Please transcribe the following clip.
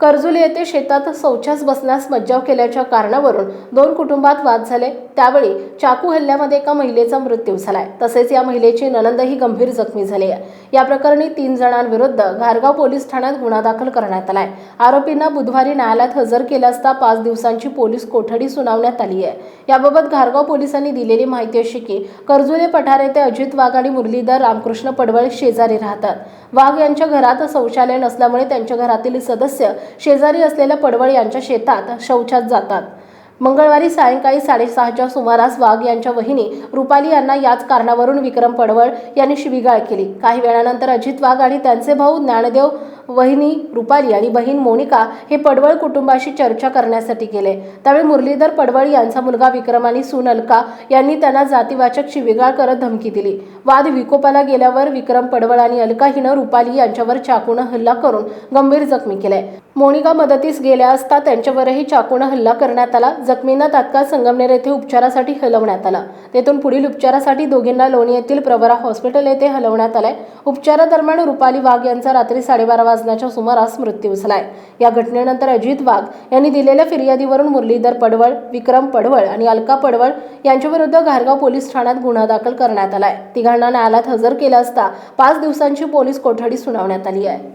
कर्जुली येथे शेतात शौचास बसण्यास मज्जाव केल्याच्या कारणावरून दोन कुटुंबात वाद झाले. त्यावेळी चाकू हल्ल्यामध्ये एका महिलेचा मृत्यू झालाय. तसेच या महिलेची ननंदही गंभीर जखमी झाली. आहे या प्रकरणी तीन जणांविरुद्ध घारगाव पोलीस ठाण्यात गुन्हा दाखल करण्यात आलाय. आरोपींना बुधवारी न्यायालयात हजर केला असता पाच दिवसांची पोलीस कोठडी सुनावण्यात आली आहे. याबाबत घारगाव पोलिसांनी दिलेली माहिती अशी की कर्जुले पठार येथे अजित वाघ आणि मुरलीधर रामकृष्ण पडवळ शेजारी राहतात. वाघ यांच्या घरात शौचालय नसल्यामुळे त्यांच्या घरातील सदस्य शेजारी असलेल्या पडवळ यांच्या शेतात शौचात जातात. मंगळवारी सायंकाळी साडेसहाच्या सुमारास वाघ यांच्या वहिनी रुपाली यांना याच कारणावरून विक्रम पडवळ यांनी शिवीगाळ केली. काही वेळानंतर अजित वाघ आणि त्यांचे भाऊ ज्ञानदेव वहिनी रुपाली आणि बहीण मोनिका हे पडवळ कुटुंबाशी चर्चा करण्यासाठी गेले. त्यावेळी मुरलीधर पडवळ यांचा मुलगा विक्रम आणि सून अलका यांनी त्यांना जातीवाचक शिवीगाळ करत धमकी दिली. वाद विकोपाला गेल्यावर विक्रम पडवळ आणि अलका हिनं रुपाली यांच्यावर चाकून हल्ला करून गंभीर जखमी केले. मोनिका मदतीस गेल्या असता त्यांच्यावरही चाकूनं हल्ला करण्यात आला. जखमींना तात्काळ संगमनेर येथे उपचारासाठी हलवण्यात आला. तेथून पुढील उपचारासाठी दोघींना लोणी येथील प्रवरा हॉस्पिटल येथे हलवण्यात आलंय. उपचारादरम्यान रुपाली वाघ यांचा रात्री साडेबारा वाजण्याच्या सुमारास मृत्यू झालाय. या घटनेनंतर अजित वाघ यांनी दिलेल्या फिर्यादीवरून मुरलीधर पडवळ विक्रम पडवळ आणि अलका पडवळ यांच्याविरुद्ध घारगाव पोलीस ठाण्यात गुन्हा दाखल करण्यात आलाय. तिघांना न्यायालयात हजर केलं असता पाच दिवसांची पोलीस कोठडी सुनावण्यात आली आहे.